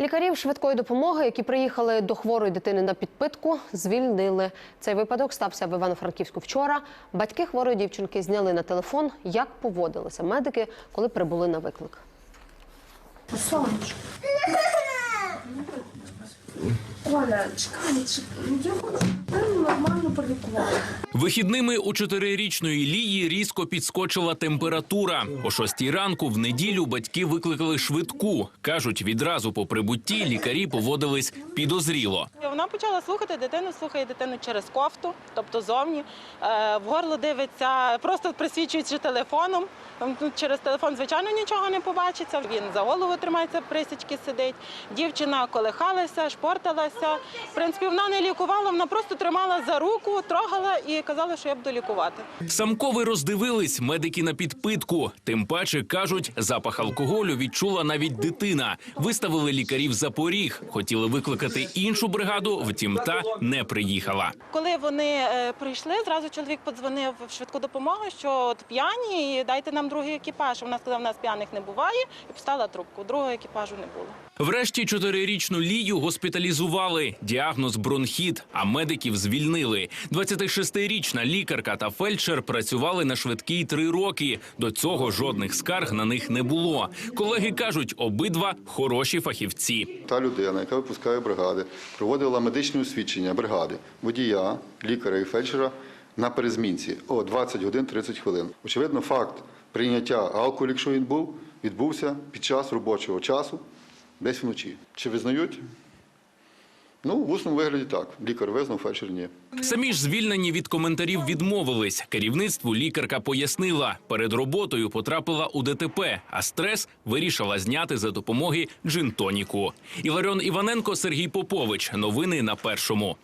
Лікарів швидкої допомоги, які приїхали до хворої дитини на підпитку, звільнили. Цей випадок стався в Івано-Франківську вчора. Батьки хворої дівчинки зняли на телефон, як поводилися медики, коли прибули на виклик. Сонечко. Оля, чекай, чекай. Я хочу нормально полікувати. Вихідними у чотирирічної Лії різко підскочила температура. О шостій ранку в неділю батьки викликали швидку. кажуть, відразу по прибутті лікарі поводились підозріло. Вона почала слухати дитину, слухає дитину через кофту, тобто зовні. Е, В горло дивиться, просто присвічуючи телефоном. Тут Через телефон, звичайно, нічого не побачиться. Він за голову тримається, присічки сидить. Дівчина колихалася, шпорталася. В принципі, вона не лікувала, вона просто тримала за руку, трогала і казала, що я буду лікувати. Самкови роздивились медики на підпитку. Тим паче кажуть, запах алкоголю відчула навіть дитина. Виставили лікарів за поріг. Хотіли викликати іншу бригаду, втім та не приїхала. Коли вони е, прийшли, зразу чоловік подзвонив в швидку допомогу, що от п'яні, і дайте нам другий екіпаж. Вона сказала, в нас п'яних не буває, і поставила трубку. Другого екіпажу не було. Врешті чотирирічну Лію госпіталізували. Діагноз бронхіт, а медиків звільнили. 26-річна лікарка та фельдшер працювали на швидкій три роки. До цього жодних скарг на них не було. Колеги кажуть, обидва хороші фахівці. Та людина, яка випускає бригади, проводила медичне освідчення бригади, водія, лікаря і фельдшера на перезмінці о 20 годин 30 хвилин. Очевидно, факт прийняття алкоголю, якщо він був, відбувся під час робочого часу, десь вночі. Чи визнають? Ну, в усному вигляді так. Лікар визнав, фельдшер ні. Самі ж звільнені від коментарів відмовились. Керівництву лікарка пояснила, перед роботою потрапила у ДТП, а стрес вирішила зняти за допомоги джинтоніку. Іларіон Іваненко, Сергій Попович. Новини на першому.